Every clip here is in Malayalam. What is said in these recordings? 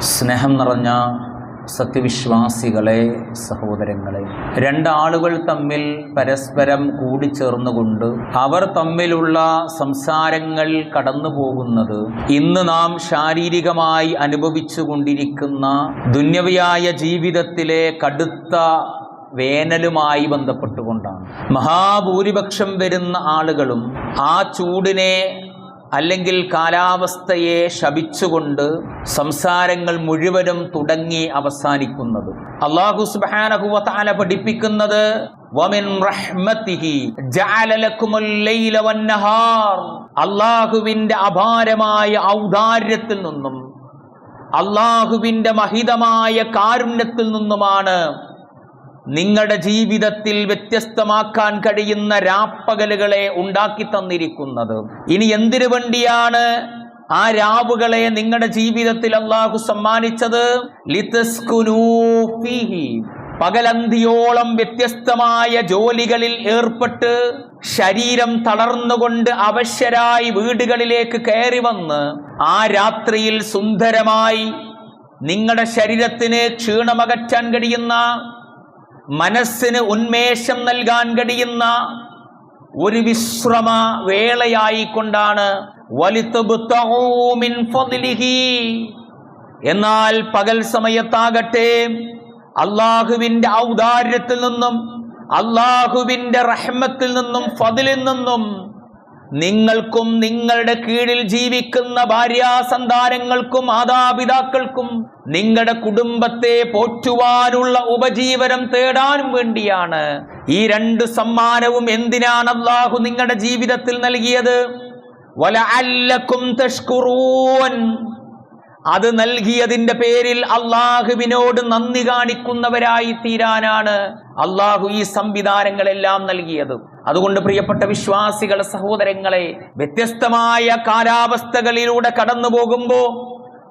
സ്നേഹം നിറഞ്ഞ സത്യവിശ്വാസികളെ സഹോദരങ്ങളെ. രണ്ടാളുകൾ തമ്മിൽ പരസ്പരം കൂടിച്ചേർന്നുകൊണ്ട് അവർ തമ്മിലുള്ള സംസാരങ്ങൾ കടന്നു പോകുന്നത് ഇന്ന് നാം ശാരീരികമായി അനുഭവിച്ചു കൊണ്ടിരിക്കുന്ന ദുന്യവിയായ ജീവിതത്തിലെ കടുത്ത വേനലുമായി ബന്ധപ്പെട്ടുകൊണ്ടാണ്. മഹാഭൂരിപക്ഷം വരുന്ന ആളുകളും ആ ചൂടിനെ അല്ലെങ്കിൽ കാലാവസ്ഥയെ ശപിച്ചുകൊണ്ട് സംസാരങ്ങൾ മുഴുവനും തുടങ്ങി അവസാനിക്കുന്നത്. അള്ളാഹു സുബ്ഹാനഹു തആല പഠിപ്പിക്കുന്നത് അള്ളാഹുവിന്റെ അപാരമായ ഔദാര്യത്തിൽ നിന്നും അള്ളാഹുവിന്റെ മഹിതമായ കാരുണ്യത്തിൽ നിന്നുമാണ് നിങ്ങളുടെ ജീവിതത്തിൽ വ്യത്യസ്തമാക്കാൻ കഴിയുന്ന രാപ്പകലുകളെ ഉണ്ടാക്കി തന്നിരിക്കുന്നത് ഇനി എന്തിനു വേണ്ടിയാണ് ആ രാവുകളെ നിങ്ങളുടെ ജീവിതത്തിൽ അള്ളാഹു സമ്മാനിച്ചത്. പകലന്തിയോളം വ്യത്യസ്തമായ ജോലികളിൽ ഏർപ്പെട്ട് ശരീരം തളർന്നുകൊണ്ട് അവശ്യരായി വീടുകളിലേക്ക് കയറി വന്ന് ആ രാത്രിയിൽ സുന്ദരമായി നിങ്ങളുടെ ശരീരത്തിന് ക്ഷീണമകറ്റാൻ കഴിയുന്ന മനസ്സിന് ഉന്മേഷം നൽകാൻ കഴിയുന്ന ഒരു വിശ്രമ വേളയായിക്കൊണ്ടാണ്. എന്നാൽ പകൽ സമയത്താകട്ടെ അള്ളാഹുവിന്റെ ഔദാര്യത്തിൽ നിന്നും അള്ളാഹുവിന്റെ റഹ്മത്തിൽ നിന്നും ഫതിലിൽ നിന്നും നിങ്ങൾക്കും നിങ്ങളുടെ കീഴിൽ ജീവിക്കുന്ന ഭാര്യാസന്താനങ്ങൾക്കും മാതാപിതാക്കൾക്കും നിങ്ങളുടെ കുടുംബത്തെ പോറ്റുവാനുള്ള ഉപജീവനം തേടാനും വേണ്ടിയാണ്. ഈ രണ്ട് സമ്മാനവും എന്തിനാണ് അള്ളാഹു നിങ്ങളുടെ ജീവിതത്തിൽ നൽകിയത്? വല അല്ലക്കും തഷ്കുറൂൻ. അത് നൽകിയതിന്റെ പേരിൽ അള്ളാഹുവിനോട് നന്ദി കാണിക്കുന്നവരായി തീരാനാണ് അള്ളാഹു ഈ സംവിധാനങ്ങളെല്ലാം നൽകിയത്. അതുകൊണ്ട് പ്രിയപ്പെട്ട വിശ്വാസികളെ സഹോദരങ്ങളെ വ്യത്യസ്തമായ കാലാവസ്ഥകളിലൂടെ കടന്നു പോകുമ്പോൾ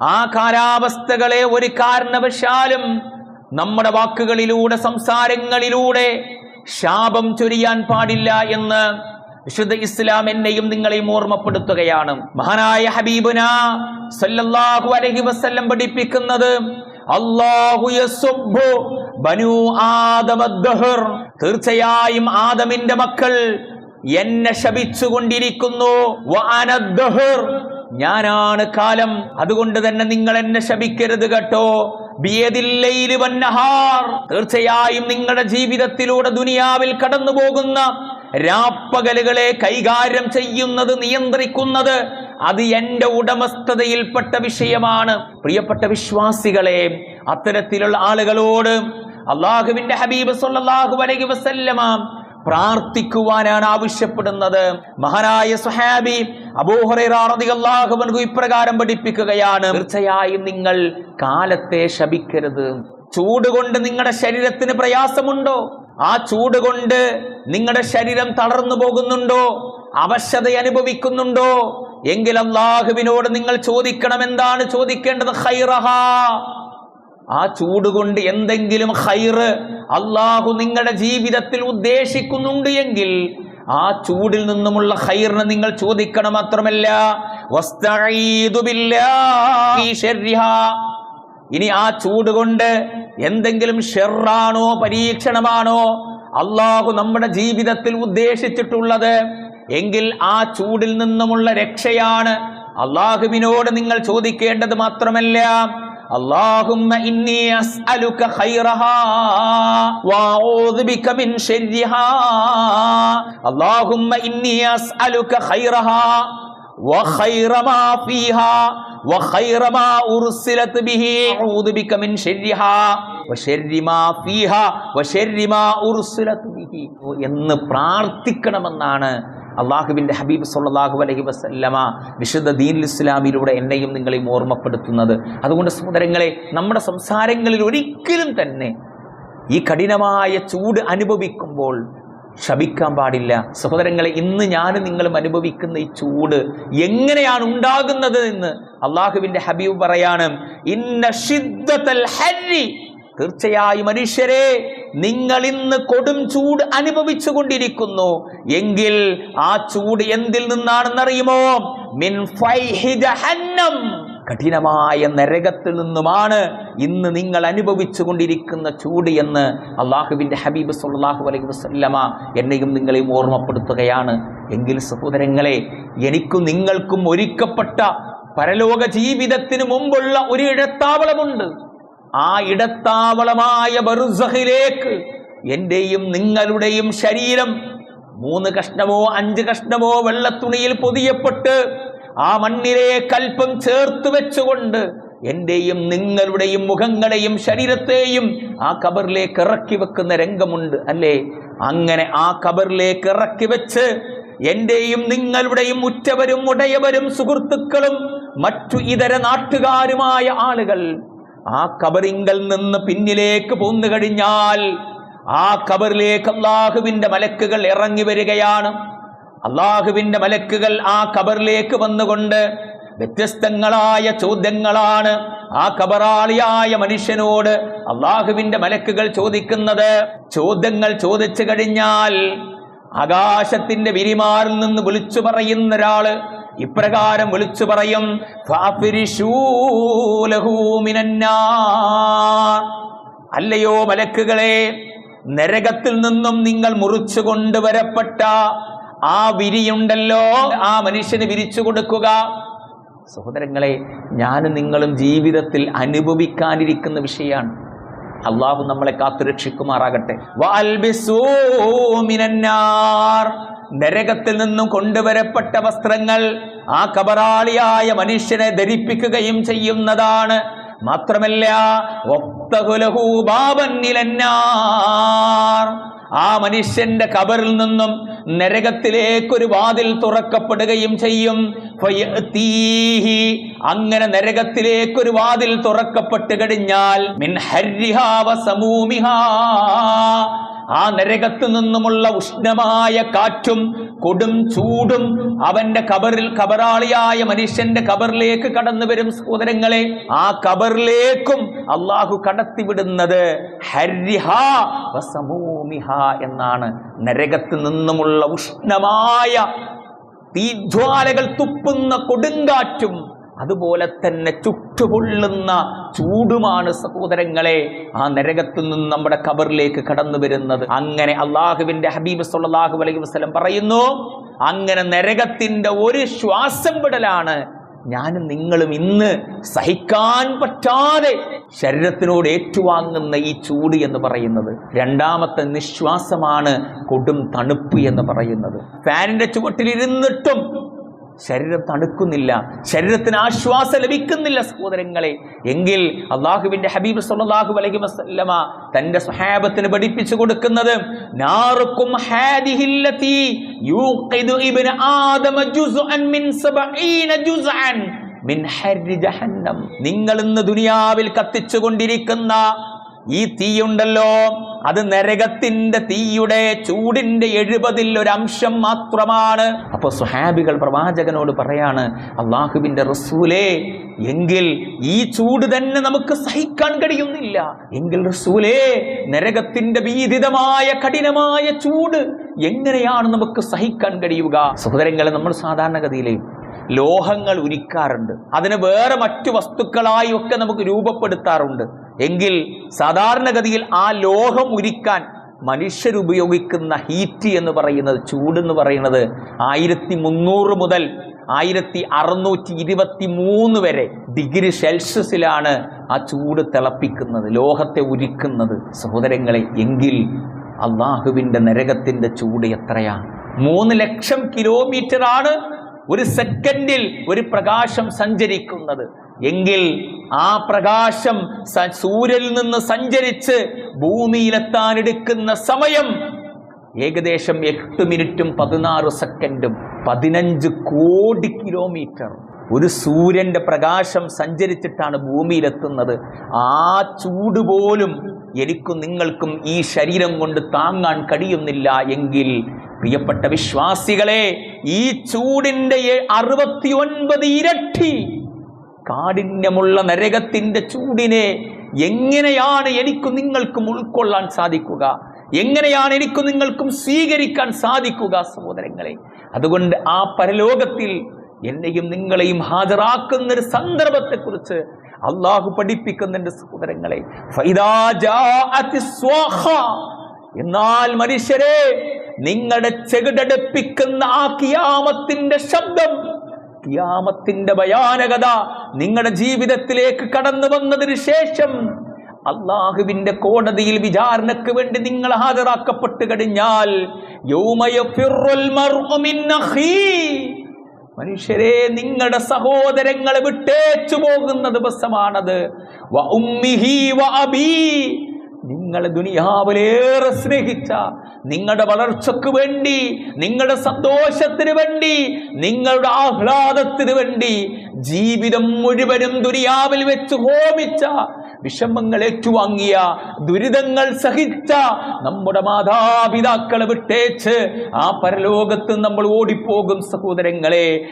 ആ കാലാവസ്ഥകളെ ഒരു കാരണവശാലും നമ്മുടെ വാക്കുകളിലൂടെ സംസാരങ്ങളിലൂടെ ശാപം ചൊരിയാൻ പാടില്ല എന്ന് വിശുദ്ധ ഇസ്ലാം എന്നെയും നിങ്ങളെയും ഓർമ്മപ്പെടുത്തുകയാണ്. മഹാനായ ഹബീബുന സല്ലല്ലാഹു അലൈഹി വസല്ലം പഠിപ്പിക്കുന്നത് അല്ലാഹു ബനു തീർച്ചയായും ആദമിന്റെ മക്കൾ എന്നെ ശപിച്ചുകൊണ്ടിരിക്കുന്നു. ഞാനാണ് കാലം. അതുകൊണ്ട് തന്നെ നിങ്ങൾ എന്നെ ശപിക്കരുത് കേട്ടോ. തീർച്ചയായും നിങ്ങളുടെ ജീവിതത്തിലൂടെ ദുനിയാവിൽ കടന്നു പോകുന്ന രാപ്പകലുകളെ കൈകാര്യം ചെയ്യുന്നത് നിയന്ത്രിക്കുന്നത് അത് എന്റെ ഉടമസ്ഥതയിൽപ്പെട്ട വിഷയമാണ്. പ്രിയപ്പെട്ട വിശ്വാസികളെ അത്തരത്തിലുള്ള ആളുകളോട് അള്ളാഹുവിന്റെ ഹബീബ് സല്ലാഹു അലൈഹി വസല്ലമ പ്രാർത്ഥിക്കുവാനാണ് ആവശ്യപ്പെടുന്നത്. മഹാനായ സുഹാബി അബൂഹുറൈറാഹു ഇപ്രകാരം പഠിപ്പിക്കുകയാണ് തീർച്ചയായും നിങ്ങൾ കാലത്തെ ശപിക്കരുത്. ചൂട് കൊണ്ട് നിങ്ങളുടെ ശരീരത്തിന് പ്രയാസമുണ്ടോ? ആ ചൂട് കൊണ്ട് നിങ്ങളുടെ ശരീരം തളർന്നു പോകുന്നുണ്ടോ? അവശത അനുഭവിക്കുന്നുണ്ടോ? എങ്കിൽ അള്ളാഹുവിനോട് നിങ്ങൾ ചോദിക്കണം എന്താണ് ചോദിക്കേണ്ടത്? ഹൈറഹ ആ ചൂട് കൊണ്ട് എന്തെങ്കിലും ഹൈറ് അള്ളാഹു നിങ്ങളുടെ ജീവിതത്തിൽ ഉദ്ദേശിക്കുന്നുണ്ട് എങ്കിൽ ആ ചൂടിൽ നിന്നുമുള്ള ഹൈറിന് നിങ്ങൾ ചോദിക്കണം മാത്രമല്ല. ഇനി ആ ചൂട് കൊണ്ട് എന്തെങ്കിലും ഷെറാണോ പരീക്ഷണമാണോ അള്ളാഹു നമ്മുടെ ജീവിതത്തിൽ ഉദ്ദേശിച്ചിട്ടുള്ളത് എങ്കിൽ ആ ചൂടിൽ നിന്നുമുള്ള രക്ഷയാണ് അള്ളാഹുവിനോട് നിങ്ങൾ ചോദിക്കേണ്ടത് മാത്രമല്ല اللهم إني أسألك خيرها وأعوذ بك من شرها اللهم إني أسألك خيرها وخير ما فيها എന്ന് പ്രാർത്ഥിക്കണമെന്നാണ് അള്ളാഹുബിന്റെ ഹബീബ് സല്ലാഹു അലഹി വസ്ല്ലമ വിശുദ്ധ ദീൻ ഇസ്ലാമിലൂടെ എന്നെയും നിങ്ങളെയും ഓർമ്മപ്പെടുത്തുന്നത്. അതുകൊണ്ട് സഹോദരങ്ങളെ നമ്മുടെ സംസാരങ്ങളിൽ ഒരിക്കലും തന്നെ ഈ കഠിനമായ ചൂട് അനുഭവിക്കുമ്പോൾ ശപിക്കാൻ പാടില്ല. സഹോദരങ്ങളെ ഇന്ന് ഞാൻ നിങ്ങളും അനുഭവിക്കുന്ന ഈ ചൂട് എങ്ങനെയാണ് ഉണ്ടാകുന്നത് എന്ന് അള്ളാഹുവിന്റെ ഹബീബ് പറയാണ് ഇന്ന ഹരി. തീർച്ചയായും മനുഷ്യരെ നിങ്ങൾ ഇന്ന് കൊടും ചൂട് അനുഭവിച്ചു കൊണ്ടിരിക്കുന്നു. എങ്കിൽ ആ ചൂട് എന്തിൽ നിന്നാണെന്നറിയുമോ? മിൻ ഫൈഹി ജഹന്നം. കഠിനമായ നരകത്തിൽ നിന്നുമാണ് ഇന്ന് നിങ്ങൾ അനുഭവിച്ചു കൊണ്ടിരിക്കുന്ന ചൂട് എന്ന് അള്ളാഹുവിന്റെ ഹബീബ് സല്ലാഹു അലൈഹി വസ്ല്ലമ എന്നെയും നിങ്ങളെയും ഓർമ്മപ്പെടുത്തുകയാണ്. എങ്കിൽ സഹോദരങ്ങളെ എനിക്കും നിങ്ങൾക്കും ഒരുക്കപ്പെട്ട പരലോക ജീവിതത്തിന് മുമ്പുള്ള ഒരു ഇടത്താവളമുണ്ട്. ആ ഇടത്താവളമായ ബറുസഹിലേക്ക് എന്റെയും നിങ്ങളുടെയും ശരീരം മൂന്ന് കഷ്ണമോ അഞ്ച് കഷ്ണമോ വെള്ളത്തുണിയിൽ പൊതിയപ്പെട്ട് ആ മണ്ണിലെ കൽപ്പം ചേർത്ത് വെച്ചുകൊണ്ട് എന്റെയും നിങ്ങളുടെയും മുഖങ്ങളെയും ശരീരത്തെയും ആ കബറിലേക്ക് ഇറക്കി വെക്കുന്ന രംഗമുണ്ട് അല്ലേ? അങ്ങനെ ആ കബറിലേക്ക് ഇറക്കി വെച്ച് എന്റെയും നിങ്ങളുടെയും ഉറ്റവരും ഉടയവരും സുഹൃത്തുക്കളും മറ്റു ഇതര നാട്ടുകാരുമായ ആളുകൾ ആ കബറിങ്കൽ നിന്ന് പിന്നിലേക്ക് പോന്നു കഴിഞ്ഞാൽ ആ കബറിലേക്ക് അള്ളാഹുവിന്റെ മലക്കുകൾ ഇറങ്ങി വരികയാണ്. അള്ളാഹുവിന്റെ മലക്കുകൾ ആ കബറിലേക്ക് വന്നുകൊണ്ട് വ്യത്യസ്തങ്ങളായ ചോദ്യങ്ങളാണ് ആ കബറാളിയായ മനുഷ്യനോട് അള്ളാഹുവിന്റെ മലക്കുകൾ ചോദിക്കുന്നത് ചോദ്യങ്ങൾ ചോദിച്ചു കഴിഞ്ഞാൽ ആകാശത്തിന്റെ വിരിമാറിൽ നിന്ന് വിളിച്ചു പറയുന്ന ഒരാൾ ഇപ്രകാരം വിളിച്ചു പറയും ലഹു മിനന്നാർ." അല്ലയോ മലക്കുകളെ നരകത്തിൽ നിന്നും നിങ്ങൾ മുറിച്ചു കൊണ്ടുവരപ്പെട്ട ആ വിരിയുണ്ടല്ലോ ആ മനുഷ്യന് വിരിച്ചു കൊടുക്കുക സഹോദരങ്ങളെ ഞാനും നിങ്ങളും ജീവിതത്തിൽ അനുഭവിക്കാനിരിക്കുന്ന വിഷയമാണ് അള്ളാഹു നമ്മളെ കാത്തുരക്ഷിക്കുമാറാകട്ടെ. നരകത്തിൽ നിന്നും കൊണ്ടുവരപ്പെട്ട വസ്ത്രങ്ങൾ ആ കബറാളിയായ മനുഷ്യനെ ധരിപ്പിക്കുകയും ചെയ്യുന്നതാണ് മാത്രമല്ല. ആ മനുഷ്യന്റെ കബറിൽ നിന്നും നരകത്തിലേക്കൊരു വാതിൽ തുറക്കപ്പെടുകയും ചെയ്യും. അങ്ങനെ നരകത്തിലേക്കൊരു വാതിൽ തുറക്കപ്പെട്ട് കഴിഞ്ഞാൽ മിൻ വസമൂമിഹാ. ആ നരകത്ത് നിന്നുമുള്ള ഉഷ്ണമായ കാറ്റും കൊടും ചൂടും അവന്റെ കബറിൽ കബറാളിയായ മനുഷ്യന്റെ കബറിലേക്ക് കടന്നു വരും സഹോദരങ്ങളെ ആ കബറിലേക്കും അള്ളാഹു കടത്തിവിടുന്നത് എന്നാണ്. നരകത്ത് നിന്നുമുള്ള ഉഷ്ണമായ തീജ്വാലകൾ തുപ്പുന്ന കൊടുങ്കാറ്റും അതുപോലെ തന്നെ ചുട്ടുപൊള്ളുന്ന ചൂടുമാണ് സഹോദരങ്ങളെ ആ നരകത്തിൽ നിന്ന് നമ്മുടെ കബറിലേക്ക് കടന്നു വരുന്നത്. അങ്ങനെ അള്ളാഹുവിന്റെ ഹബീബ് സല്ലല്ലാഹു അലൈഹി വസ്ലം പറയുന്നു അങ്ങനെ നരകത്തിന്റെ ഒരു ശ്വാസം വിടലാണ്. ഞാനും നിങ്ങളും ഇന്ന് സഹിക്കാൻ പറ്റാതെ ശരീരത്തിനോട് ഏറ്റുവാങ്ങുന്ന ഈ ചൂട് എന്ന് പറയുന്നത്. രണ്ടാമത്തെ നിശ്വാസമാണ് കൊടും തണുപ്പ് എന്ന് പറയുന്നത്. ഫാനിന്റെ ചുവട്ടിലിരുന്നിട്ടും ശരീരം തണുക്കുന്നില്ല ശരീരത്തിന് ആശ്വാസം ലഭിക്കുന്നില്ല സഹോദരങ്ങളെ. എങ്കിൽ അള്ളാഹുവിന്റെ ഹബീബ് സല്ലല്ലാഹു അലൈഹി വസല്ലമ തന്റെ സ്വഹാബത്തിന് പഠിപ്പിച്ചു കൊടുക്കുന്നത് നിങ്ങൾ ഇന്ന് ദുനിയാവിൽ കത്തിച്ചുകൊണ്ടിരിക്കുന്ന ഈ തീയുണ്ടല്ലോ. അത് നരകത്തിന്റെ തീയുടെ ചൂടിന്റെ എഴുപതിൽ ഒരു അംശം മാത്രമാണ്. അപ്പോൾ സുഹാബികൾ പ്രവാചകനോട് പറയാണ് അള്ളാഹുവിന്റെ റസൂലേ എങ്കിൽ ഈ ചൂട് തന്നെ നമുക്ക് സഹിക്കാൻ കഴിയുന്നില്ല. എങ്കിൽ റസൂലേ നരകത്തിന്റെ ഭീതിതമായ കഠിനമായ ചൂട് എങ്ങനെയാണ് നമുക്ക് സഹിക്കാൻ കഴിയുക? സഹോദരങ്ങളെ നമ്മൾ സാധാരണഗതിയിലെ ലോഹങ്ങൾ ഉരിക്കാറുണ്ട്. അതിന് വേറെ മറ്റു വസ്തുക്കളായി ഒക്കെ നമുക്ക് രൂപപ്പെടുത്താറുണ്ട്. എങ്കിൽ സാധാരണഗതിയിൽ ആ ലോഹം ഉരിക്കാൻ മനുഷ്യരുപയോഗിക്കുന്ന ഹീറ്റ് എന്ന് പറയുന്നത് ചൂട് എന്ന് പറയുന്നത് ആയിരത്തി മുന്നൂറ് മുതൽ ആയിരത്തി അറുന്നൂറ്റി ഇരുപത്തി മൂന്ന് വരെ ഡിഗ്രി സെൽഷ്യസിലാണ് ആ ചൂട് തിളപ്പിക്കുന്നത് ലോഹത്തെ ഉരിക്കുന്നത്. സഹോദരങ്ങളെ എങ്കിൽ അള്ളാഹുവിന്റെ നരകത്തിന്റെ ചൂട് എത്രയാണ്? മൂന്ന് ലക്ഷം കിലോമീറ്റർ ആണ് ഒരു സെക്കൻഡിൽ ഒരു പ്രകാശം സഞ്ചരിക്കുന്നത്. എങ്കിൽ ആ പ്രകാശം സൂര്യനിൽ നിന്ന് സഞ്ചരിച്ച് ഭൂമിയിലെത്താൻ എടുക്കുന്ന സമയം ഏകദേശം എട്ട് മിനിറ്റും പതിനാറ് സെക്കൻഡും. പതിനഞ്ച് കോടി കിലോമീറ്റർ. ഒരു സൂര്യന്റെ പ്രകാശം സഞ്ചരിച്ചിട്ടാണ് ഭൂമിയിലെത്തുന്നത്. ആ ചൂട് പോലും എനിക്കും നിങ്ങൾക്കും ഈ ശരീരം കൊണ്ട് താങ്ങാൻ കഴിയുന്നില്ല എങ്കിൽ പ്രിയപ്പെട്ട വിശ്വാസികളെ ഈ ചൂടിന്റെ അറുപത്തി ഒൻപത് ഇരട്ടി കാഠിന്യമുള്ള നരകത്തിന്റെ ചൂടിനെ എങ്ങനെയാണ് എനിക്കും നിങ്ങൾക്കും ഉൾക്കൊള്ളാൻ സാധിക്കുക? എങ്ങനെയാണ് എനിക്കും നിങ്ങൾക്കും സ്വീകരിക്കാൻ സാധിക്കുക സഹോദരങ്ങളെ? അതുകൊണ്ട് ആ പരലോകത്തിൽ എന്നെയും നിങ്ങളെയും ഹാജരാക്കുന്ന ഒരു സന്ദർഭത്തെക്കുറിച്ച് അള്ളാഹു പഠിപ്പിക്കുന്നുണ്ട് സഹോദരങ്ങളെ എന്നാൽ മനുഷ്യരെ നിങ്ങളുടെ ചെകിടടുപ്പിക്കുന്ന ആ കിയാമത്തിന്റെ ശബ്ദം കിയാമത്തിന്റെ ഭയാനകത നിങ്ങളുടെ ജീവിതത്തിലേക്ക് കടന്നു വന്നതിന് ശേഷം അള്ളാഹുവിന്റെ കോടതിയിൽ വിചാരണക്ക് വേണ്ടി നിങ്ങൾ ഹാജരാക്കപ്പെട്ട് കഴിഞ്ഞാൽ. മനുഷ്യരെ നിങ്ങളുടെ സഹോദരങ്ങളെ വിട്ടേച്ചു പോകുന്ന ദിവസമാണത്. നിങ്ങളെ ദുനിയാവിലേറെ സ്നേഹിച്ച നിങ്ങളുടെ വളർച്ചയ്ക്ക് വേണ്ടി നിങ്ങളുടെ സന്തോഷത്തിന് വേണ്ടി നിങ്ങളുടെ ആഹ്ലാദത്തിന് വേണ്ടി ജീവിതം മുഴുവനും ദുരിയാവിൽ വെച്ച് ഹോമിച്ച വിഷമങ്ങൾ ഏറ്റുവാങ്ങിയ ദുരിതങ്ങൾ സഹിച്ച നമ്മുടെ മാതാപിതാക്കളെ വിട്ടേച്ച് ആ പരലോകത്ത് നമ്മൾ ഓടിപ്പോകും സഹോദരങ്ങളെ.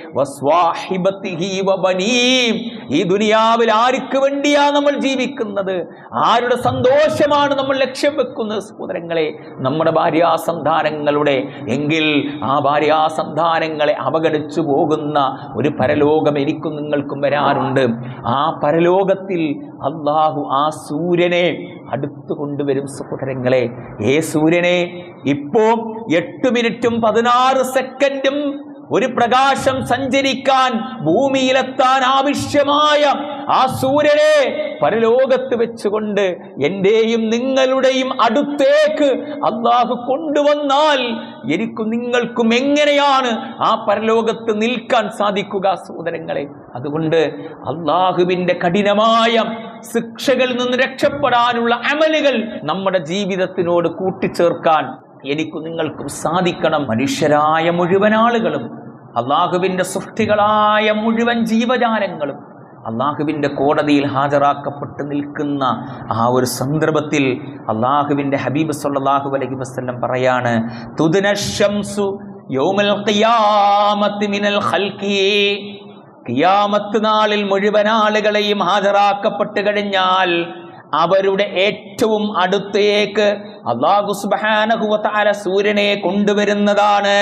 ഈ ദുനിയാവിൽ ആർക്ക് വേണ്ടിയാ നമ്മൾ ജീവിക്കുന്നത്? ആരുടെ സന്തോഷമാണ് നമ്മൾ ലക്ഷ്യം വെക്കുന്നത് സഹോദരങ്ങളെ? നമ്മുടെ ഭാര്യാസന്താനങ്ങളുടെ. എങ്കിൽ ആ ഭാര്യാസന്താനങ്ങളെ അവഗണിച്ചു പോകുന്ന ഒരു പരലോകം എനിക്കും നിങ്ങൾക്കും വരാറുണ്ട്. ആ പരലോകത്തിൽ അള്ളാഹു ആ സൂര്യനെ അടുത്ത് കൊണ്ടുവരും സഹോദരങ്ങളെ. ഏ സൂര്യനെ ഇപ്പോൾ എട്ട് മിനിറ്റും പതിനാറ് സെക്കൻഡും ഒരു പ്രകാശം സഞ്ചരിക്കാൻ ഭൂമിയിലെത്താൻ ആവശ്യമായ ആ സൂര്യനെ പരലോകത്ത് വെച്ചുകൊണ്ട് എന്റെയും നിങ്ങളുടെയും അടുത്തേക്ക് അള്ളാഹു കൊണ്ടുവന്നാൽ എനിക്കും നിങ്ങൾക്കും എങ്ങനെയാണ് ആ പരലോകത്ത് നിൽക്കാൻ സാധിക്കുക സഹോദരങ്ങളെ? അതുകൊണ്ട് അള്ളാഹുവിന്റെ കഠിനമായ ശിക്ഷകളിൽ നിന്ന് രക്ഷപ്പെടാനുള്ള അമലുകൾ നമ്മുടെ ജീവിതത്തിനോട് കൂട്ടിച്ചേർക്കാൻ എനിക്കും നിങ്ങൾക്കും സാധിക്കണം. മനുഷ്യരായ മുഴുവൻ ആളുകളും അള്ളാഹുവിന്റെ സൃഷ്ടികളായ മുഴുവൻ ജീവജാലങ്ങളും അള്ളാഹുവിന്റെ കോടതിയിൽ ഹാജരാക്കപ്പെട്ട് നിൽക്കുന്ന ആ ഒരു സന്ദർഭത്തിൽ അള്ളാഹുവിന്റെ ഹബീബ് സല്ലാഹു അലൈഹി വസ്ലം പറയാണ് തുദ്ന ശംസു യൗമൽ ഖിയാമത്തി മിനൽ ഖൽഖി. കിയാമത്ത് നാളിൽ മുഴുവൻ ആളുകളെയും ഹാജരാക്കപ്പെട്ട് കഴിഞ്ഞാൽ അവരുടെ ഏറ്റവും അടുത്തേക്ക് അള്ളാഹു തആല സൂര്യനെ കൊണ്ടുവരുന്നതാണ്.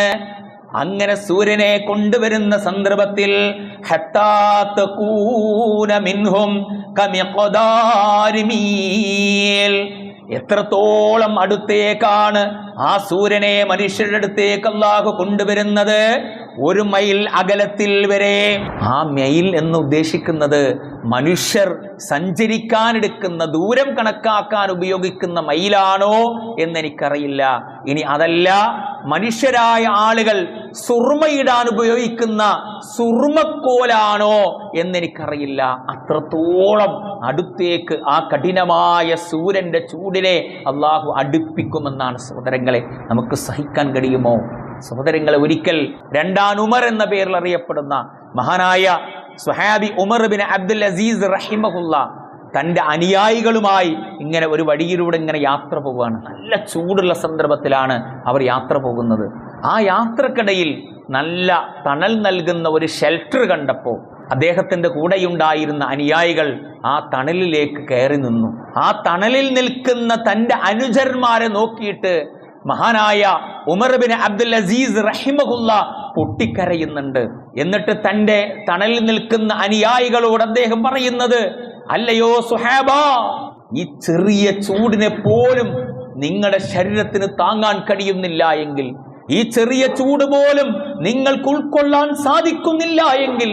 അങ്ങനെ സൂര്യനെ കൊണ്ടുവരുന്ന സന്ദർഭത്തിൽ എത്രത്തോളം അടുത്തേക്കാണ് ആ സൂര്യനെ മനുഷ്യരുടെ അടുത്തേക്ക് അള്ളാഹു കൊണ്ടുവരുന്നത്? ഒരു മൈൽ അകലത്തിൽ വരെ. ആ മൈൽ എന്ന് ഉദ്ദേശിക്കുന്നത് മനുഷ്യർ സഞ്ചരിക്കാനെടുക്കുന്ന ദൂരം കണക്കാക്കാൻ ഉപയോഗിക്കുന്ന മൈലാണോ എന്നെനിക്കറിയില്ല. ഇനി അതല്ല മനുഷ്യരായ ആളുകൾ സുർമയിടാൻ ഉപയോഗിക്കുന്ന സുർമക്കോലാണോ എന്നെനിക്കറിയില്ല. അത്രത്തോളം അടുത്തേക്ക് ആ കഠിനമായ സൂര്യന്റെ ചൂടിനെ അള്ളാഹു അടുപ്പിക്കുമെന്നാണ് സഹോദരങ്ങളെ. നമുക്ക് സഹിക്കാൻ കഴിയുമോ? സഹോദരങ്ങളെ ഒരിക്കൽ രണ്ടാം ഉമർ എന്ന പേരിൽ അറിയപ്പെടുന്ന മഹാനായ സുഹാബി ഉമർ ബിൻ അബ്ദുൽ അസീസ് റഹിമഹുല്ല തന്റെ അനുയായികളുമായി ഇങ്ങനെ ഒരു വഴിയിലൂടെ ഇങ്ങനെ യാത്ര പോവുകയാണ്. നല്ല ചൂടുള്ള സന്ദർഭത്തിലാണ് അവർ യാത്ര പോകുന്നത്. ആ യാത്രക്കിടയിൽ നല്ല തണൽ നൽകുന്ന ഒരു ഷെൽട്ടർ കണ്ടപ്പോൾ അദ്ദേഹത്തിന്റെ കൂടെയുണ്ടായിരുന്ന അനുയായികൾ ആ തണലിലേക്ക് കയറി നിന്നു. ആ തണലിൽ നിൽക്കുന്ന തന്റെ അനുചരന്മാരെ നോക്കിയിട്ട് മഹാനായ ഉമർ ബിൻ അബ്ദുൽ അസീസ് റഹിമഹുല്ല പൊട്ടിക്കരയുന്നുണ്ട്. എന്നിട്ട് തന്റെ തണലിൽ നിൽക്കുന്ന അനുയായികളോട് അദ്ദേഹം പറയുന്നത് അല്ലയോ സുഹാബ ഈ ചെറിയ ചൂടിനെ പോലും നിങ്ങളുടെ ശരീരത്തിന് താങ്ങാൻ കഴിയുന്നില്ല എങ്കിൽ ഈ ചെറിയ ചൂട് പോലും നിങ്ങൾക്ക് ഉൾക്കൊള്ളാൻ സാധിക്കുന്നില്ല എങ്കിൽ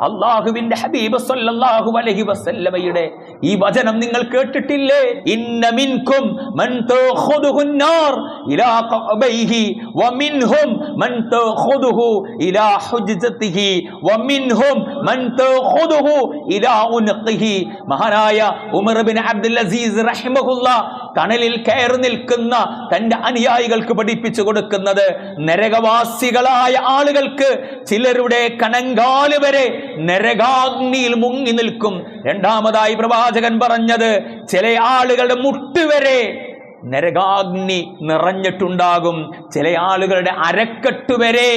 അള്ളാഹുവിന്റെ ഹബീബ് സല്ലല്ലാഹു അലൈഹി വസല്ലമയുടെ ഈ വചനം നിങ്ങൾ കേട്ടിട്ടില്ലേ? ഇന്ന മിൻകും മൻ തഖുദുഹു നാർ ഇലാ ഖബൈഹി വമിൻഹും മൻ തഖുദുഹു ഇലാ ഹുജ്ജതിഹി വമിൻഹും മൻ തഖുദുഹു ഇലാ ഉൻഖിഹി മഹാനായ ഉമർ ഇബ്നു അബ്ദുൽ അസീസ് റഹിമഹുല്ലാഹ് തണലിൽ കയറി നിൽക്കുന്ന തന്റെ അനുയായികൾക്ക് പഠിപ്പിച്ചു കൊടുക്കുന്നത് നരകവാസികളായ ആളുകൾക്ക് ചിലരുടെ കണങ്കാൽ വരെ നരകാഗ്നിയിൽ മുങ്ങി നിൽക്കും. രണ്ടാമതായി പ്രവാചകൻ പറഞ്ഞത് ചില ആളുകളുടെ മുട്ടുവരെ നരകാഗ്നി നിറഞ്ഞിട്ടുണ്ടാകും. ചില ആളുകളുടെ അരക്കെട്ട് വരെ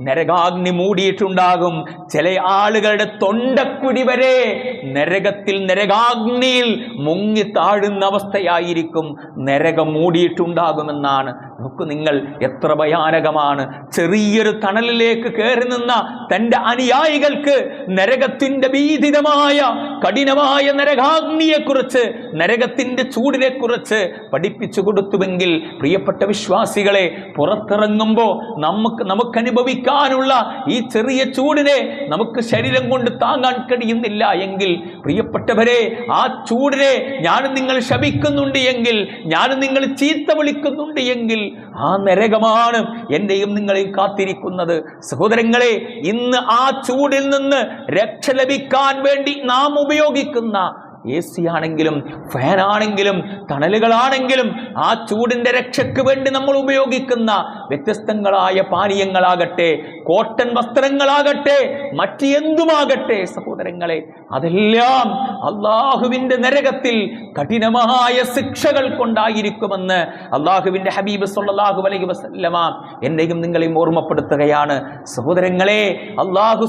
നരകാഗ്നി മൂടിയിട്ടുണ്ടാകും. ചില ആളുകളുടെ തൊണ്ടക്കുടി വരെ നരകത്തിൽ നരകാഗ്നിയിൽ മുങ്ങി താഴുന്ന അവസ്ഥയായിരിക്കും. നരകം മൂടിയിട്ടുണ്ടാകുമെന്നാണ് നോക്കൂ നിങ്ങൾ എത്ര ഭയാനകമാണ്. ചെറിയൊരു തണലിലേക്ക് കയറി നിന്ന തന്റെ അനുയായികൾക്ക് നരകത്തിന്റെ ഭീതിതമായ കഠിനമായ നരകാഗ്നിയെക്കുറിച്ച് നരകത്തിന്റെ ചൂടിനെക്കുറിച്ച് പഠിപ്പിച്ചു കൊടുത്തുവെങ്കിൽ പ്രിയപ്പെട്ട വിശ്വാസികളെ പുറത്തിറങ്ങുമ്പോൾ നമുക്ക് നമുക്ക് അനുഭവിക്കാനുള്ള ഈ ചെറിയ ചൂടിനെ നമുക്ക് ശരീരം കൊണ്ട് താങ്ങാൻ കഴിയുന്നില്ല എങ്കിൽ പ്രിയപ്പെട്ടവരെ ആ ചൂടിനെ ഞാൻ നിങ്ങൾ ശപിക്കുന്നുണ്ട് എങ്കിൽ ഞാനും നിങ്ങൾ ചീത്ത വിളിക്കുന്നുണ്ട് എങ്കിൽ ആ നരകമാണ് എന്റെയും നിങ്ങളെയും കാത്തിരിക്കുന്നത്. സഹോദരങ്ങളെ ഇന്ന് ആ ചൂടിൽ നിന്ന് രക്ഷ ലഭിക്കാൻ വേണ്ടി നാം ഉപയോഗിക്കുന്ന എ സി ആണെങ്കിലും ഫാനാണെങ്കിലും തണലുകളാണെങ്കിലും ആ ചൂടിന്റെ രക്ഷയ്ക്ക് വേണ്ടി നമ്മൾ ഉപയോഗിക്കുന്ന വ്യത്യസ്തങ്ങളായ പാനീയങ്ങളാകട്ടെ കോട്ടൺ വസ്ത്രങ്ങളാകട്ടെ മറ്റ് എന്തുമാകട്ടെ സഹോദരങ്ങളെ അതെല്ലാം അള്ളാഹുവിന്റെ നരകത്തിൽ കഠിനമായ ശിക്ഷകൾ കൊണ്ടായിരിക്കുമെന്ന് അള്ളാഹുവിന്റെ ഹബീബ് സല്ലല്ലാഹു അലൈഹി വസല്ലമ എന്നെയും നിങ്ങളെയും ഓർമ്മപ്പെടുത്തുകയാണ്. സഹോദരങ്ങളെ അള്ളാഹു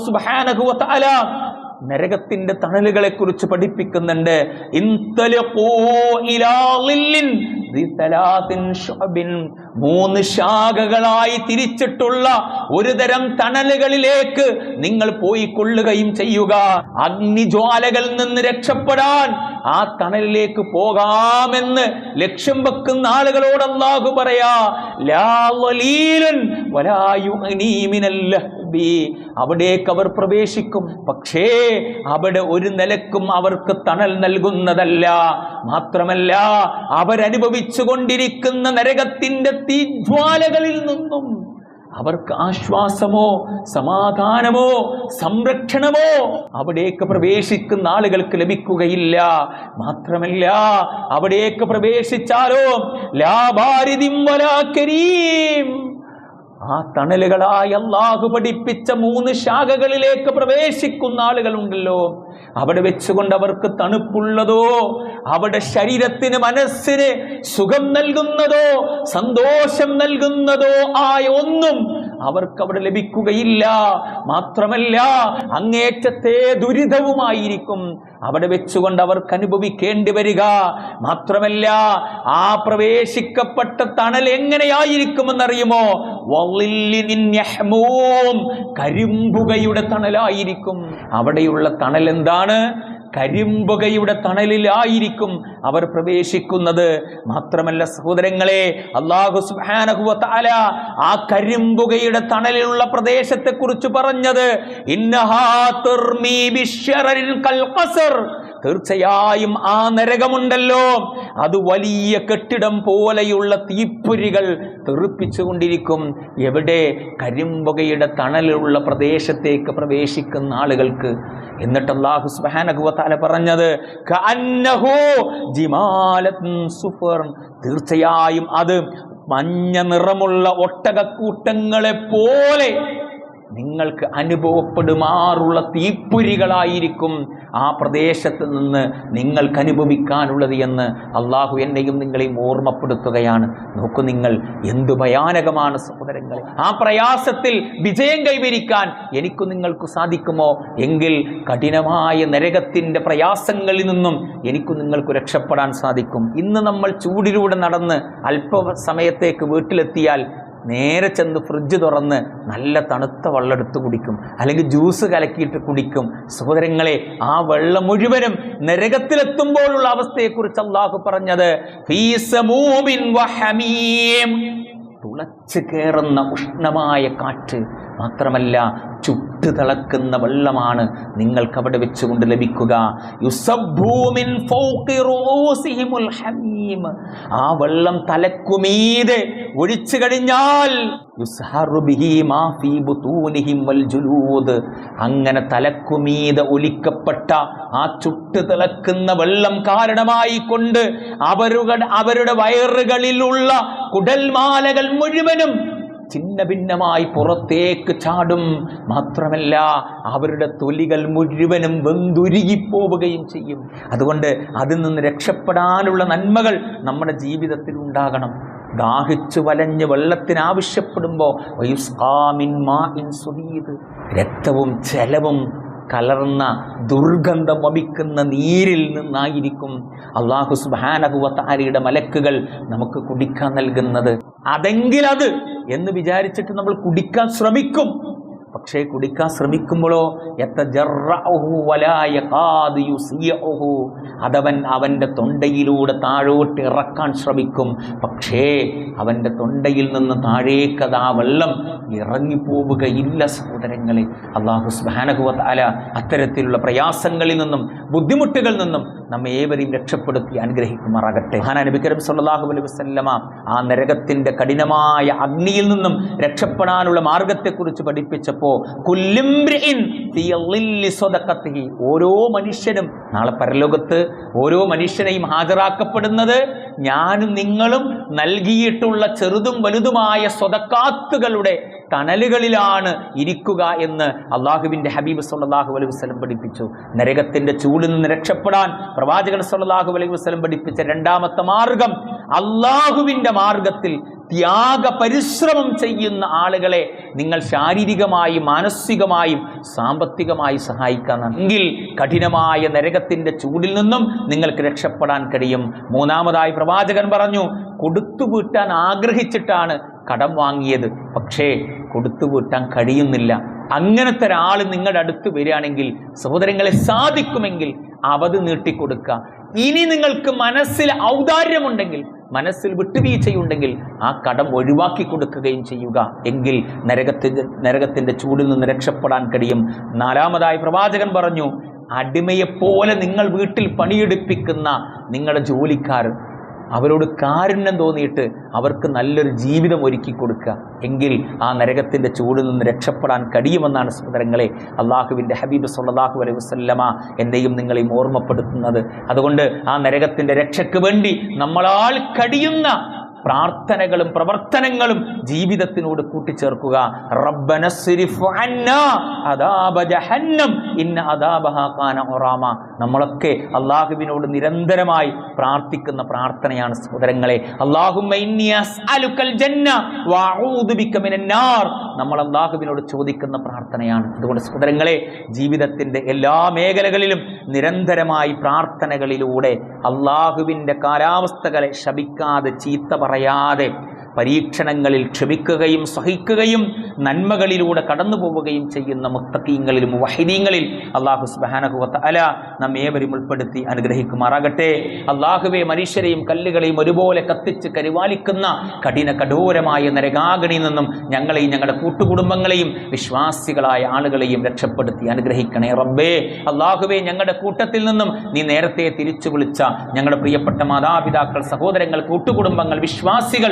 തആല നരകത്തിന്റെ തണലുകളെ കുറിച്ച് പഠിപ്പിക്കുന്നുണ്ട്. മൂന്ന് ശാഖകളായി തിരിച്ചിട്ടുള്ള ഒരു തരം തണലുകളിലേക്ക് നിങ്ങൾ പോയി കൊള്ളുകയും ചെയ്യുക. അഗ്നിജ്വാലകളിൽ നിന്ന് രക്ഷപ്പെടാൻ ആ തണലിലേക്ക് പോകാമെന്ന് ലക്ഷ്യം വെക്കുന്ന ആളുകളോട് അല്ലാഹു പറയാ ലാ ലഹ്ബി. അവിടേക്ക് അവർ പ്രവേശിക്കും. പക്ഷേ അവിടെ ഒരു നിലക്കും അവർക്ക് തണൽ നൽകുന്നതല്ല. മാത്രമല്ല അവരനുഭവിച്ചു കൊണ്ടിരിക്കുന്ന നരകത്തിന്റെ തീജ്വാലകളിൽ നിന്നും അവർക്ക് ആശ്വാസമോ സമാധാനമോ സംരക്ഷണമോ അവിടേക്ക് പ്രവേശിക്കുന്ന ആളുകൾക്ക് ലഭിക്കുകയില്ല. മാത്രമല്ല അവിടേക്ക് പ്രവേശിച്ചാലോ? ലാഭാരിതിം ആ തണലുകളായ അള്ളാഹു പഠിപ്പിച്ച മൂന്ന് ശാഖകളിലേക്ക് പ്രവേശിക്കുന്ന ആളുകളുണ്ടല്ലോ. അവിടെ വെച്ചുകൊണ്ട് അവർക്ക് തണുപ്പുള്ളതോ അവിടെ ശരീരത്തിന് മനസ്സിന് സുഖം നൽകുന്നതോ സന്തോഷം നൽകുന്നതോ ആയ ഒന്നും അവർക്ക് അവിടെ ലഭിക്കുകയില്ല. മാത്രമല്ല അങ്ങേറ്റത്തെ ദുരിതവുമായിരിക്കും അവിടെ വെച്ചുകൊണ്ട് അവർക്ക് അനുഭവിക്കേണ്ടി വരിക. മാത്രമല്ല ആ പ്രവേശിക്കപ്പെട്ട തണൽ എങ്ങനെയായിരിക്കുമെന്നറിയുമോ. കരിമ്പുകയുടെ തണലായിരിക്കും. അവിടെയുള്ള തണൽ എന്താണ്? കരിമ്പുകയുടെ തണലിലായിരിക്കും അവർ പ്രവേശിക്കുന്നത്. മാത്രമല്ല സഹോദരങ്ങളെ അള്ളാഹു സുബ്ഹാനഹു താല ആ കരിമ്പുകയുടെ തണലിലുള്ള പ്രദേശത്തെ കുറിച്ച് പറഞ്ഞത് ഇന്നഹാ തീർച്ചയായും ആ നരകമുണ്ടല്ലോ. അത് വലിയ കെട്ടിടം പോലെയുള്ള തീപ്പൊരികൾ തെറിപ്പിച്ചുകൊണ്ടിരിക്കും. എവിടെ? കരിമ്പുകയുടെ തണലുള്ള പ്രദേശത്തേക്ക് പ്രവേശിക്കുന്ന ആളുകൾക്ക്. എന്നിട്ട് അള്ളാഹു തആല പറഞ്ഞത് തീർച്ചയായും അത് മഞ്ഞ നിറമുള്ള ഒട്ടകക്കൂട്ടങ്ങളെ പോലെ നിങ്ങൾക്ക് അനുഭവപ്പെടുമാറുള്ള തീപ്പൊരികളായിരിക്കും ആ പ്രദേശത്ത് നിന്ന് നിങ്ങൾക്ക് അനുഭവിക്കാനുള്ളത് എന്ന് അള്ളാഹു എന്നെയും നിങ്ങളെയും ഓർമ്മപ്പെടുത്തുകയാണ്. നോക്കൂ നിങ്ങൾ എന്തു ഭയാനകമാണ് സഹോദരങ്ങൾ ആ പ്രയാസത്തിൽ വിജയം കൈവരിക്കാൻ എനിക്കും നിങ്ങൾക്ക് സാധിക്കുമോ? എങ്കിൽ കഠിനമായ നരകത്തിന്റെ പ്രയാസങ്ങളിൽ നിന്നും എനിക്കും നിങ്ങൾക്ക് രക്ഷപ്പെടാൻ സാധിക്കും. ഇന്ന് നമ്മൾ ചൂടിലൂടെ നടന്ന് അല്പ സമയത്തേക്ക് വീട്ടിലെത്തിയാൽ നേരെ ചെന്ന് ഫ്രിഡ്ജ് തുറന്ന് നല്ല തണുത്ത വെള്ളം എടുത്ത് കുടിക്കും അല്ലെങ്കിൽ ജ്യൂസ് കലക്കിയിട്ട് കുടിക്കും സഹോദരങ്ങളെ ആ വെള്ളം മുഴുവനും നരകത്തിലെത്തുമ്പോഴുള്ള അവസ്ഥയെക്കുറിച്ച് അള്ളാഹു പറഞ്ഞത്. തുളച്ച് കയറുന്ന ഉഷ്ണമായ കാറ്റ് മാത്രമല്ല ചുട്ട് തിളക്കുന്ന വെള്ളമാണ് നിങ്ങൾക്ക് അവിടെ വെച്ചുകൊണ്ട് ലഭിക്കുക. ആ വെള്ളം തലക്കുമീതെ ഒഴിച്ചു കഴിഞ്ഞാൽ. അങ്ങനെ തലക്കുമീത ഒലിക്കപ്പെട്ട ആ ചുട്ട് തിളക്കുന്ന വെള്ളം കാരണമായി കൊണ്ട് അവരുടെ അവരുടെ വയറുകളിലുള്ള കുടൽമാലകൾ മുഴുവനും ഛിന്ന ഭിന്നമായി പുറത്തേക്ക് ചാടും. മാത്രമല്ല അവരുടെ തൊലികൾ മുഴുവനും വെന്തുരുകിപ്പോവുകയും ചെയ്യും. അതുകൊണ്ട് അതിൽ നിന്ന് രക്ഷപ്പെടാനുള്ള നന്മകൾ നമ്മുടെ ജീവിതത്തിൽ ഉണ്ടാകണം. ദാഹിച്ചു വലഞ്ഞ് വെള്ളത്തിനാവശ്യപ്പെടുമ്പോൾ രക്തവും ജലവും കലർന്ന ദുർഗന്ധം വമിക്കുന്ന നീരിൽ നിന്നായിരിക്കും അള്ളാഹു സുബാനഹുവത്താരിയുടെ മലക്കുകൾ നമുക്ക് കുടിക്കാൻ നൽകുന്നത്. അതെങ്കിൽ അത് എന്ന് വിചാരിച്ചിട്ട് നമ്മൾ കുടിക്കാൻ ശ്രമിക്കും. പക്ഷേ കുടിക്കാൻ ശ്രമിക്കുമ്പോഴോ. അതവൻ അവന്റെ തൊണ്ടയിലൂടെ താഴോട്ട് ഇറക്കാൻ ശ്രമിക്കും. പക്ഷേ അവന്റെ തൊണ്ടയിൽ നിന്ന് താഴേക്കത് ആ വെള്ളം ഇറങ്ങിപ്പോവുകയില്ല സഹോദരങ്ങളെ. അള്ളാഹു സുബാനഹുവ അല അത്തരത്തിലുള്ള പ്രയാസങ്ങളിൽ നിന്നും ബുദ്ധിമുട്ടുകളിൽ നിന്നും നമ്മെ ഏവരെയും രക്ഷപ്പെടുത്തി അനുഗ്രഹിക്കുമാറാകട്ടെ. മഹാന നബിക്കരം സല്ലല്ലാഹു അലൈഹി വസല്ലമ ആ നരകത്തിന്റെ കഠിനമായ അഗ്നിയിൽ നിന്നും രക്ഷപ്പെടാനുള്ള മാർഗത്തെക്കുറിച്ച് പഠിപ്പിച്ചപ്പോൾ ഓരോ മനുഷ്യനും നാളെ പരലോകത്ത് ഓരോ മനുഷ്യനെയും ഹാജരാക്കപ്പെടുന്നത് ഞാനും നിങ്ങളും നൽകിയിട്ടുള്ള ചെറുതും വലുതുമായ സ്വതക്കാത്തുകളുടെ തണലുകളിലാണ് ഇരിക്കുക എന്ന് അള്ളാഹുവിന്റെ ഹബീബ് സല്ലല്ലാഹു അലൈഹി വസ്ലം പഠിപ്പിച്ചു. നരകത്തിന്റെ ചൂടിൽ നിന്ന് രക്ഷപ്പെടാൻ പ്രവാചകൻ സല്ലല്ലാഹു അലൈഹി വസ്ലം പഠിപ്പിച്ച രണ്ടാമത്തെ മാർഗം അള്ളാഹുവിന്റെ മാർഗത്തിൽ ത്യാഗ പരിശ്രമം ചെയ്യുന്ന ആളുകളെ നിങ്ങൾ ശാരീരികമായും മാനസികമായും സാമ്പത്തികമായി സഹായിക്കാനാണ്. എങ്കിൽ കഠിനമായ നരകത്തിന്റെ ചൂടിൽ നിന്നും നിങ്ങൾക്ക് രക്ഷപ്പെടാൻ കഴിയും. മൂന്നാമതായി പ്രവാചകൻ പറഞ്ഞു കൊടുത്തു വീട്ടാൻ ആഗ്രഹിച്ചിട്ടാണ് കടം വാങ്ങിയത്. പക്ഷേ കൊടുത്തു വീട്ടാൻ കഴിയുന്നില്ല. അങ്ങനത്തെ ഒരാൾ നിങ്ങളുടെ അടുത്ത് വരികയാണെങ്കിൽ സഹോദരങ്ങളെ സാധിക്കുമെങ്കിൽ അവത് നീട്ടിക്കൊടുക്കുക. ഇനി നിങ്ങൾക്ക് മനസ്സിൽ ഔദാര്യമുണ്ടെങ്കിൽ മനസ്സിൽ വിട്ടുവീഴ്ചയുണ്ടെങ്കിൽ ആ കടം ഒഴിവാക്കി കൊടുക്കുകയും ചെയ്യുക. എങ്കിൽ നരകത്തിന്റെ നരകത്തിന്റെ ചൂടിൽ നിന്ന് രക്ഷപ്പെടാൻ കഴിയും. നാലാമതായി പ്രവാചകൻ പറഞ്ഞു അടിമയെപ്പോലെ നിങ്ങൾ വീട്ടിൽ പണിയെടുപ്പിക്കുന്ന നിങ്ങളുടെ ജോലിക്കാർ അവരോട് കാരുണ്യം തോന്നിയിട്ട് അവർക്ക് നല്ലൊരു ജീവിതം ഒരുക്കി കൊടുക്കുക എങ്കിൽ ആ നരകത്തിന്റെ ചൂടിൽ നിന്ന് രക്ഷപ്പെടാൻ കഴിയുമെന്നാണ് സഹോദരങ്ങളെ അള്ളാഹുവിന്റെ ഹബീബ് സല്ലാഹു അലൈഹി വസല്ലമ എന്നെയും നിങ്ങളെയും ഓർമ്മപ്പെടുത്തുന്നത്. അതുകൊണ്ട് ആ നരകത്തിന്റെ രക്ഷയ്ക്ക് വേണ്ടി നമ്മളാൽ കഴിയുന്ന പ്രാർത്ഥനകളും പ്രവർത്തനങ്ങളും ജീവിതത്തിനോട് കൂട്ടിച്ചേർക്കുക. ഇന്ന നമ്മളൊക്കെ അള്ളാഹുവിനോട് നിരന്തരമായി പ്രാർത്ഥിക്കുന്ന പ്രാർത്ഥനയാണ് സഹോദരങ്ങളെ. അല്ലാഹുമ്മ നമ്മൾ അള്ളാഹുവിനോട് ചോദിക്കുന്ന പ്രാർത്ഥനയാണ്. അതുകൊണ്ട് സഹോദരങ്ങളെ ജീവിതത്തിന്റെ എല്ലാ മേഖലകളിലും നിരന്തരമായി പ്രാർത്ഥനകളിലൂടെ അള്ളാഹുവിന്റെ കാലാവസ്ഥകളെ ശപിക്കാതെ ചീത്ത പറയാതെ പരീക്ഷണങ്ങളിൽ ക്ഷമിക്കുകയും സഹിക്കുകയും നന്മകളിലൂടെ കടന്നു പോവുകയും ചെയ്യുന്ന മുത്തക്കീങ്ങളിലും വഹിദീങ്ങളിൽ അള്ളാഹു സുബാനഹുവത്ത അല നാം ഏവരും ഉൾപ്പെടുത്തി അനുഗ്രഹിക്കുമാറാകട്ടെ. അള്ളാഹുവെ മനുഷ്യരെയും കല്ലുകളെയും ഒരുപോലെ കത്തിച്ച് കരിവാലിക്കുന്ന കഠിന കഠോരമായ നരകാഗണിയിൽ നിന്നും ഞങ്ങളെയും ഞങ്ങളുടെ കൂട്ടുകുടുംബങ്ങളെയും വിശ്വാസികളായ ആളുകളെയും രക്ഷപ്പെടുത്തി അനുഗ്രഹിക്കണേ റബ്ബേ. അള്ളാഹുവെ ഞങ്ങളുടെ കൂട്ടത്തിൽ നിന്നും നീ നേരത്തെ തിരിച്ചു വിളിച്ച ഞങ്ങളുടെ പ്രിയപ്പെട്ട മാതാപിതാക്കൾ സഹോദരങ്ങൾ കൂട്ടുകുടുംബങ്ങൾ വിശ്വാസികൾ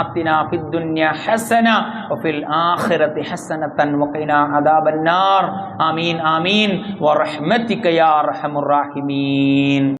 آتنا في الدنيا حسنة وفي الآخرة حسنة وقنا عذاب النار. آمين آمين. ورحمتك يا أرحم الراحمين.